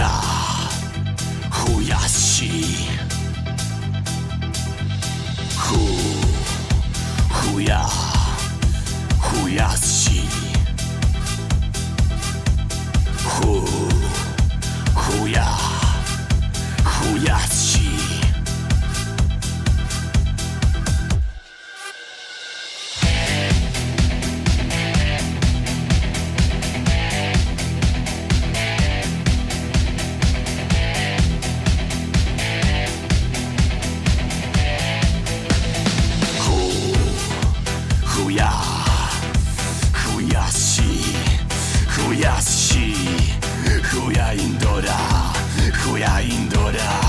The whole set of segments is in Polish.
やふやしふふやふやし si, chuja indora, chuja indora,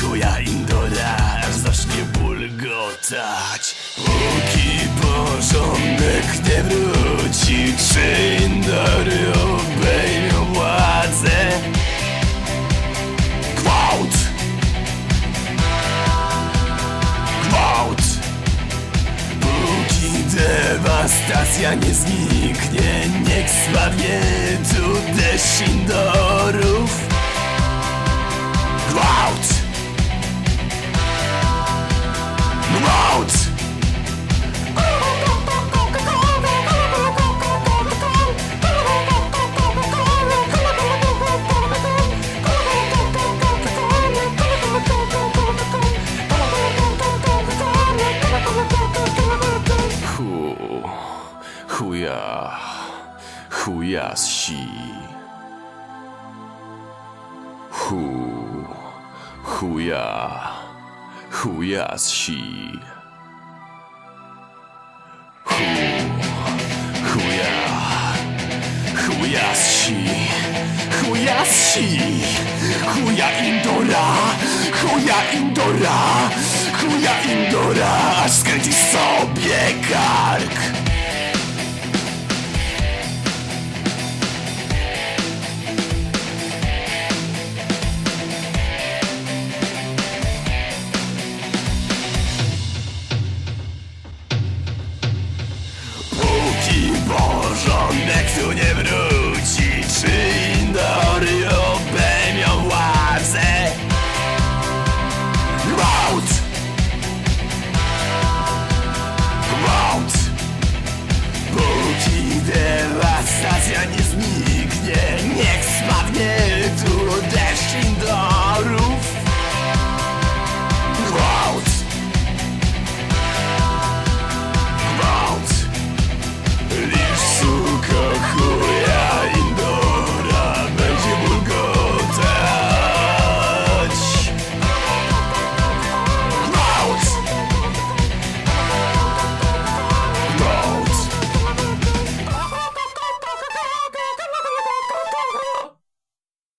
chuja indora, aż zacznie bulgotać. Póki porządek nie wróci, dewastacja nie zniknie, niech słabnie tu deszcz indorów. Chuja, chuja z si. Hu, chuja, chuja z si. Hu, chuja, chuja z si. Chuja si. Chuja indora, chuja indora, chuja indora, aż skręci sobie kark. nie wróci Czy indory obejmią władzę? Gwałt! Gwałt! Póki dewastacja nie zmieni